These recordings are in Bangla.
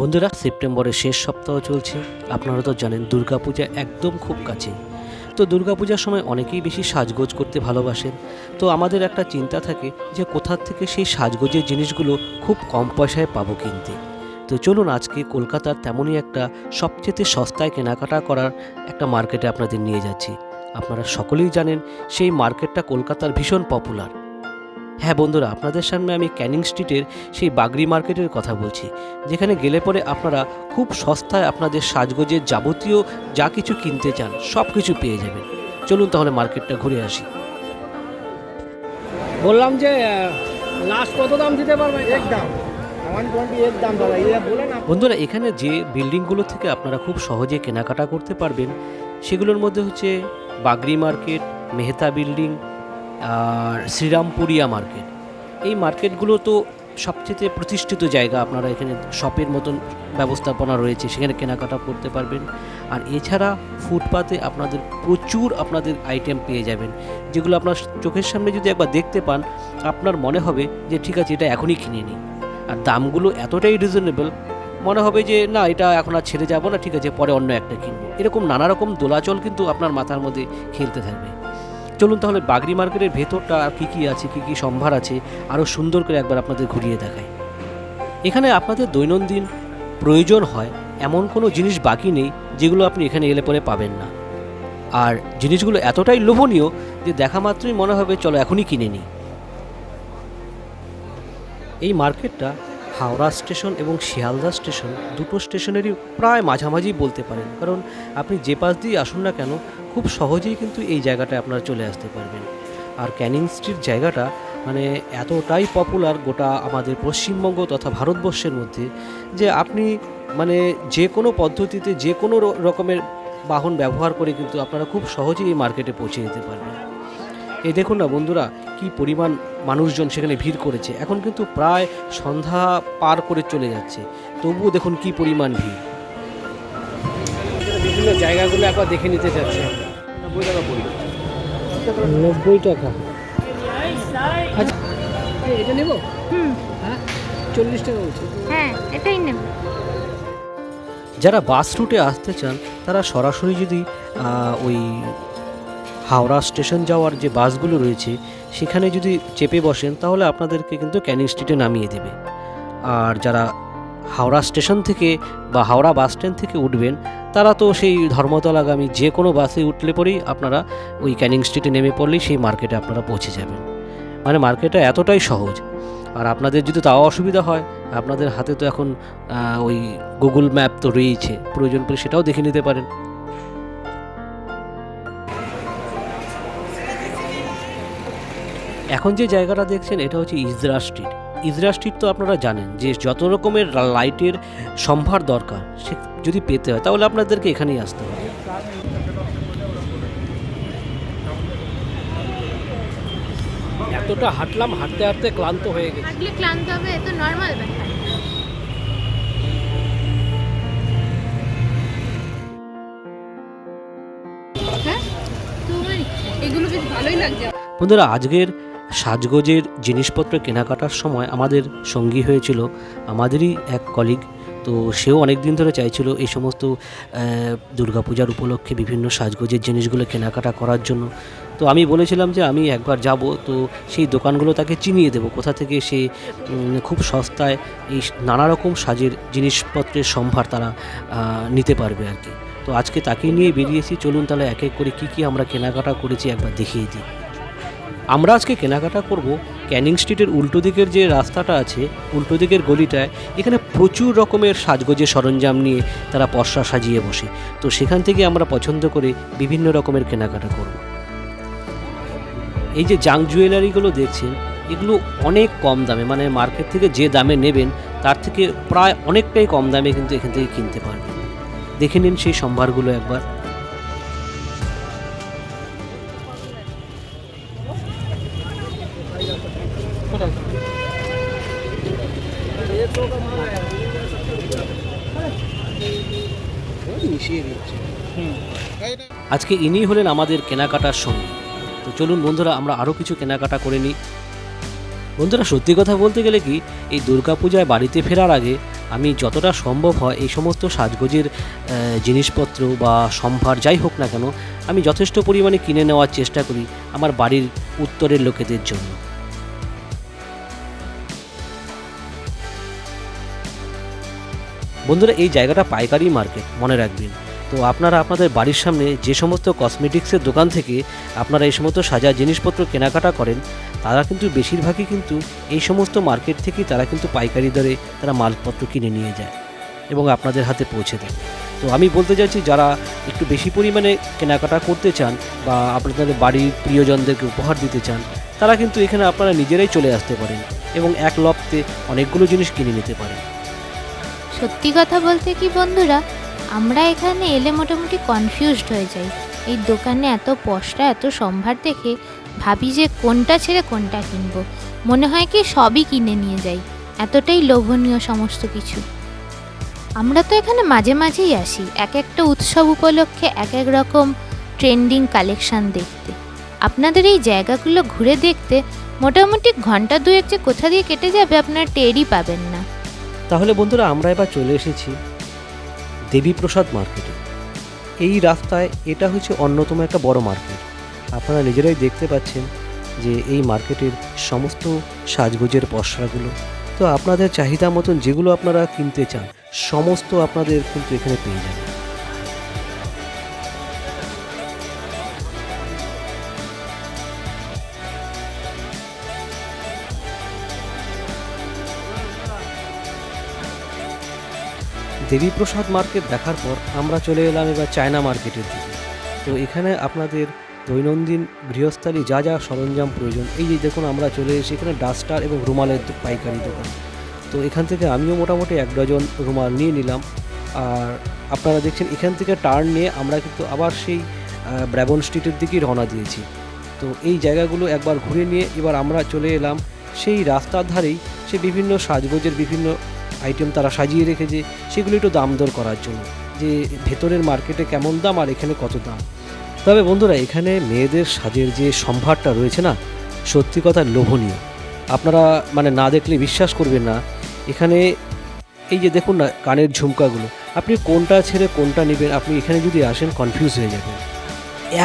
বন্ধুরা, সেপ্টেম্বরের শেষ সপ্তাহ চলছে। আপনারা তো জানেন, দুর্গাপূজা একদম খুব কাছে তো দুর্গাপূজার সময় অনেকেই বেশি সাজগোজ করতে ভালোবাসেন। তো আমাদের একটা চিন্তা থাকে যে কোথার থেকে সেই সাজগোজের জিনিসগুলো খুব কম পয়সায় পাবো কিনতে? তো চলুন, আজকে কলকাতার তেমনই একটা সবচেয়ে সস্তায় কেনাকাটা করার একটা মার্কেটে আপনাদের নিয়ে যাচ্ছি। আপনারা সকলেই জানেন, সেই মার্কেটটা কলকাতার ভীষণ পপুলার হ্যাঁ বন্ধুরা আপনাদের সামনে আমি ক্যানিং স্ট্রিটের সেই বাগরি মার্কেটের কথা বলছি যেখানে গেলে পরে আপনারা খুব সস্তায় আপনাদের সাজগোজের যাবতীয় যা কিছু কিনতে চান সব কিছু পেয়ে যাবেন। চলুন তাহলে মার্কেটটা ঘুরে আসি। বললাম যে লাস্ট কত দাম দিতে পারবে একদম ওয়ান টোয়েন্টি একদম দাদা এটা বলে না। বন্ধুরা এখানে যে বিল্ডিংগুলো থেকে আপনারা খুব সহজে কেনাকাটা করতে পারবেন সেগুলোর মধ্যে হচ্ছে বাগরি মার্কেট মেহতা বিল্ডিং আর শ্রীরামপুরিয়া মার্কেট। এই মার্কেটগুলো তো সবচেয়ে প্রতিষ্ঠিত জায়গা। আপনারা এখানে শপের মতন ব্যবস্থাপনা রয়েছে, সেখানে কেনাকাটা করতে পারবেন। আর এছাড়া ফুটপাতে আপনাদের প্রচুর আপনাদের আইটেম পেয়ে যাবেন, যেগুলো আপনার চোখের সামনে যদি একবার দেখতে পান, আপনার মনে হবে যে ঠিক আছে, এটা এখনই কিনে নিই। আর দামগুলো এতটাই রিজনেবল মনে হবে যে না, এটা এখন আর ছেড়ে যাব না, ঠিক আছে, পরে অন্য একটা কিনবো। এরকম নানা রকম দোলাচল কিন্তু আপনার মাথার মধ্যে খেলতে থাকবে। চলুন তাহলে বাগরি মার্কেটের ভেতরটা আর কী কী আছে, কী কী সম্ভার আছে আরও সুন্দর করে একবার আপনাদের ঘুরিয়ে দেখায় এখানে আপনাদের দৈনন্দিন প্রয়োজন হয়, এমন কোনো জিনিস বাকি নেই যেগুলো আপনি এখানে এলে পরে পাবেন না। আর জিনিসগুলো এতটাই লোভনীয় যে দেখা মাত্রই মনে হবে, চলো এখনই কিনে নিই। এই মার্কেটটা হাওড়া স্টেশন এবং শিয়ালদা স্টেশন দুটো স্টেশনেরই প্রায় মাঝামাঝি বলতে পারেন। কারণ আপনি যে পাশ দিয়ে আসুন না কেন, খুব সহজেই কিন্তু এই জায়গাটায় আপনারা চলে আসতে পারবেন। আর ক্যানিং স্ট্রিট জায়গাটা মানে এতটাই পপুলার গোটা আমাদের পশ্চিমবঙ্গ তথা ভারতবর্ষের মধ্যে যে আপনি মানে যে কোনো পদ্ধতিতে যে কোনো রকমের বাহন ব্যবহার করে কিন্তু আপনারা খুব সহজেই এই মার্কেটে পৌঁছে যেতে পারবেন। এই দেখুন না বন্ধুরা কি পরিমাণ মানুষজন সেখানে ভিড় করেছে। এখন কিন্তু প্রায় সন্ধ্যা পার করে চলে যাচ্ছে। তবুও দেখুন কি পরিমাণ ভিড়। বিভিন্ন জায়গাগুলো একবার দেখে নিতে চাচ্ছি নব্বই টাকা পড়বে নব্বই টাকা। আচ্ছা এটা নেব? হ্যাঁ চল্লিশ টাকা বলছি। হ্যাঁ এটাই নেব। যারা বাস রুটে আসতে চান তারা সরাসরি যদি ওই হাওড়া স্টেশন যাওয়ার যে বাসগুলো রয়েছে, সেখানে যদি চেপে বসেন, তাহলে আপনাদেরকে কিন্তু ক্যানিং স্ট্রিটে নামিয়ে দেবে। আর যারা হাওড়া স্টেশন থেকে বা হাওড়া বাস স্ট্যান্ড থেকে উঠবেন, তারা তো সেই ধর্মতলাগামী যে কোনো বাসে উঠলে পরেই আপনারা ওই ক্যানিং স্ট্রিটে নেমে পড়লেই সেই মার্কেটে আপনারা পৌঁছে যাবেন। মানে মার্কেটটা এতটাই সহজ। আর আপনাদের যদি তাও অসুবিধা হয়, আপনাদের হাতে তো এখন ওই গুগল ম্যাপ তো রয়েছে প্রয়োজন পড়ে সেটাও দেখে নিতে পারেন। এখন যে জায়গাটা দেখছেন এটা হচ্ছে ইজরা স্ট্রিট। ইজরা স্ট্রিট তো আপনারা জানেন যে যত রকমের লাইটের সম্ভার দরকার সে যদি পেতে হয় তাহলে আপনাদেরকে এখানেই আসতে হবে। এতটা হাঁটলাম হাঁটতে হাঁটতে ক্লান্ত হয়ে গেছে। হাঁটলে ক্লান্ত হবে এ তো নর্মাল ব্যাপার। হ্যাঁ? এগুলো বেশ ভালোই লাগছে। বন্ধুরা আজকের সাজগোজের জিনিসপত্র কেনাকাটার সময় আমাদের সঙ্গী হয়েছিল আমাদেরই এক কলিগ তো সেও অনেক দিন ধরে চাইছিল এই সমস্ত দুর্গাপূজার উপলক্ষে বিভিন্ন সাজগোজের জিনিসগুলো কেনাকাটা করার জন্য। তো আমি বলেছিলাম যে আমি একবার যাব, তো সেই দোকানগুলো তাকে চিনিয়ে দেবো। কোথা থেকে সে খুব সস্তায় এই নানা রকম সাজের জিনিসপত্রের সম্ভার তারা নিতে পারবে আর কি। তো আজকে তাকেই নিয়ে বেরিয়েছি, চলুন তাহলে এক এক করে কী কী আমরা কেনাকাটা করেছি একবার দেখিয়ে দিই। আমরা আজকে কেনাকাটা করব ক্যানিং স্ট্রিটের উল্টো দিকের যে রাস্তাটা আছে, উল্টো দিকের গলিটায়। এখানে প্রচুর রকমের সাজগোজের সরঞ্জাম নিয়ে তারা পশরা সাজিয়ে বসে। তো সেখান থেকে আমরা পছন্দ করে বিভিন্ন রকমের কেনাকাটা করব। এই যে জাং জুয়েলারিগুলো দেখছেন, এগুলো অনেক কম দামে মানে মার্কেট থেকে যে দামে নেবেন, তার থেকে প্রায় অনেকটাই কম দামে কিন্তু এখান থেকে কিনতে পারবেন। দেখে নিন সেই সম্ভারগুলো একবার। আজকে ইনি হলেন আমাদের কেনাকাটার সঙ্গী। তো চলুন বন্ধুরা, আমরা আরও কিছু কেনাকাটা করে নিই। বন্ধুরা, সত্যি কথা বলতে গেলে কি, এই দুর্গাপূজায় বাড়িতে ফেরার আগে আমি যতটা সম্ভব হয় এই সমস্ত সাজগোজের জিনিসপত্র বা সম্ভার যাই হোক না কেন, আমি যথেষ্ট পরিমাণে কিনে নেওয়ার চেষ্টা করি আমার বাড়ির উত্তরের লোকেদের জন্য। বন্ধুরা, এই জায়গাটা পাইকারি মার্কেট, মনে রাখবেন। তো আপনারা আপনাদের বাড়ির সামনে যে সমস্ত কসমেটিক্সের দোকান থেকে আপনারা এই সমস্ত সাজার জিনিসপত্র কেনাকাটা করেন, তারা কিন্তু বেশিরভাগই কিন্তু এই সমস্ত মার্কেট থেকেই তারা কিন্তু পাইকারি দরে তারা মালপত্র কিনে নিয়ে যায় এবং আপনাদের হাতে পৌঁছে দেয়। তো আমি বলতে চাইছি, যারা একটু বেশি পরিমাণে কেনাকাটা করতে চান বা আপনাদের বাড়ির প্রিয়জনদেরকে উপহার দিতে চান, তারা কিন্তু এখানে আপনারা নিজেরাই চলে আসতে পারেন এবং এক লপ্তে অনেকগুলো জিনিস কিনে নিতে পারেন। সত্যি কথা বলতে কি বন্ধুরা আমরা এখানে এলে মোটামুটি কনফিউজড হয়ে যাই। এই দোকানে এত পশরা, এত সম্ভার দেখে ভাবি যে কোনটা ছেড়ে কোনটা কিনবো। মনে হয় কি সবই কিনে নিয়ে যাই। এতটাই লোভনীয় সমস্ত কিছু। আমরা তো এখানে মাঝে মাঝেই আসি, এক একটা উৎসব উপলক্ষে এক এক রকম ট্রেন্ডিং কালেকশন দেখতে। আপনাদের এই জায়গাগুলো ঘুরে দেখতে মোটামুটি ঘণ্টা দুয়েক যে কোথা দিয়ে কেটে যাবে আপনারা টেরই পাবেন না। তাহলে বন্ধুরা, আমরা এবার চলে এসেছি দেবীপ্রসাদ মার্কেটে। এই রাস্তায় এটা হচ্ছে অন্যতম একটা বড় মার্কেট। আপনারা নিজেরাই দেখতে পাচ্ছেন যে এই মার্কেটের সমস্ত সাজগোজের পসরাগুলো। তো আপনাদের চাহিদা মতন যেগুলো আপনারা কিনতে চান, সমস্ত আপনাদের কিন্তু এখানে পেয়ে যাবেন। দেবীপ্রসাদ মার্কেট দেখার পর আমরা চলে এলাম এবার চায়না মার্কেটের দিকে। তো এখানে আপনাদের দৈনন্দিন গৃহস্থালী যা যা সরঞ্জাম প্রয়োজন, এই যে দেখুন আমরা চলে এসেছি এখানে ডাস্টার এবং রুমালের পাইকারি দোকান। তো এখান থেকে আমিও মোটামুটি এক ডজন রুমাল নিয়ে নিলাম। আর আপনারা দেখছেন এখান থেকে টার্ন নিয়ে আমরা কিন্তু আবার সেই ব্র্যাবন স্ট্রিটের দিকেই রওনা দিয়েছি। তো এই জায়গাগুলো একবার ঘুরে নিয়ে এবার আমরা চলে এলাম সেই রাস্তার ধারেই সে বিভিন্ন সাজগোজের বিভিন্ন আইটেম তারা সাজিয়ে রেখেছে সেগুলো একটু দাম দর করার জন্য, যে ভেতরের মার্কেটে কেমন দাম আর এখানে কত দাম। তবে বন্ধুরা, এখানে মেয়েদের সাজের যে সম্ভারটা রয়েছে না, সত্যি কথা লোভনীয়। আপনারা মানে না দেখলে বিশ্বাস করবেন না, এখানে এই যে দেখুন না কানের ঝুমকাগুলো, আপনি কোনটা ছেড়ে কোনটা নেবেন, আপনি এখানে যদি আসেন কনফিউজ হয়ে যাবেন।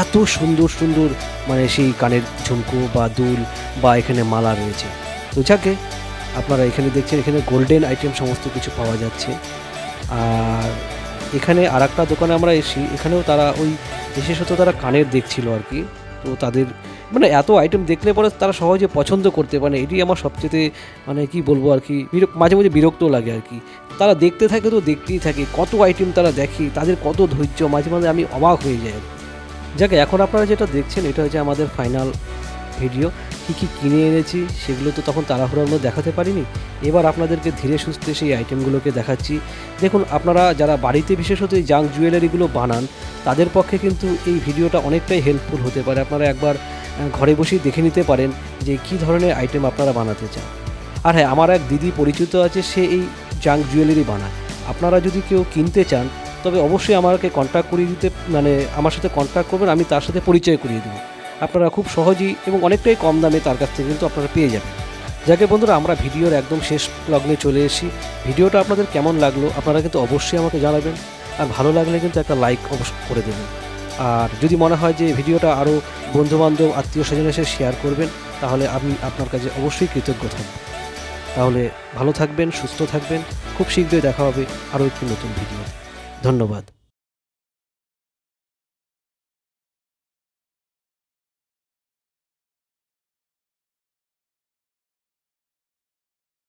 এত সুন্দর সুন্দর মানে সেই কানের ঝুমকো বা দুল বা এখানে মালা রয়েছে। তো যাকে আপনারা এখানে দেখছেন, এখানে গোল্ডেন আইটেম সমস্ত কিছু পাওয়া যাচ্ছে। আর এখানে আর একটা দোকানে আমরা এসি, এখানেও তারা ওই বিশেষত তারা কানের দেখছিল আর কি। তো তাদের মানে এত আইটেম দেখলে পরে তারা সহজে পছন্দ করতে পারে এটি আমার সবচেয়ে মানে কি বলব আর কি মাঝে মাঝে বিরক্তও লাগে আর কি। তারা দেখতে থাকে তো দেখতেই থাকে, কত আইটেম তারা দেখে, তাদের কত ধৈর্য, মাঝে মাঝে আমি অবাক হয়ে যাই যাকে, এখন আপনারা যেটা দেখছেন, এটা হচ্ছে আমাদের ফাইনাল ভিডিও কী কী কিনে এনেছি সেগুলো তো তখন তাড়াহুড়োর মধ্যে দেখাতে পারিনি। এবার আপনাদেরকে ধীরে সুস্থে সেই আইটেমগুলোকে দেখাচ্ছি। দেখুন, আপনারা যারা বাড়িতে বিশেষত এই জাঙ্ক জুয়েলারিগুলো বানান, তাদের পক্ষে কিন্তু এই ভিডিওটা অনেকটাই হেল্পফুল হতে পারে। আপনারা একবার ঘরে বসেই দেখে নিতে পারেন যে কী ধরনের আইটেম আপনারা বানাতে চান। আর হ্যাঁ আমার এক দিদি পরিচিত আছে, সে এই জাঙ্ক জুয়েলারি বানায়। আপনারা যদি কেউ কিনতে চান, তবে অবশ্যই আমাকে কন্ট্যাক্ট করিয়ে দিতে মানে আমার সাথে কন্ট্যাক্ট করবেন, আমি তার সাথে পরিচয় করিয়ে দেবো। আপনারা খুব সহজেই এবং অনেকটাই কম দামে তার কাছ থেকে কিন্তু আপনারা পেয়ে যাবেন। যাকে বন্ধুরা, আমরা ভিডিওর একদম শেষ লগ্নে চলে এসেছি। ভিডিওটা আপনাদের কেমন লাগল আপনারা কিন্তু অবশ্যই আমাকে জানাবেন। আর ভালো লাগলে কিন্তু একটা লাইক অবশ্য করে দেবেন। আর যদি মনে হয় যে ভিডিওটা আরও বন্ধুবান্ধব, আত্মীয় স্বজনের সাথে শেয়ার করবেন, তাহলে আমি আপনার কাছে অবশ্যই কৃতজ্ঞ থাকব। তাহলে ভালো থাকবেন, সুস্থ থাকবেন। খুব শীঘ্রই দেখা হবে আরও একটি নতুন ভিডিও ধন্যবাদ।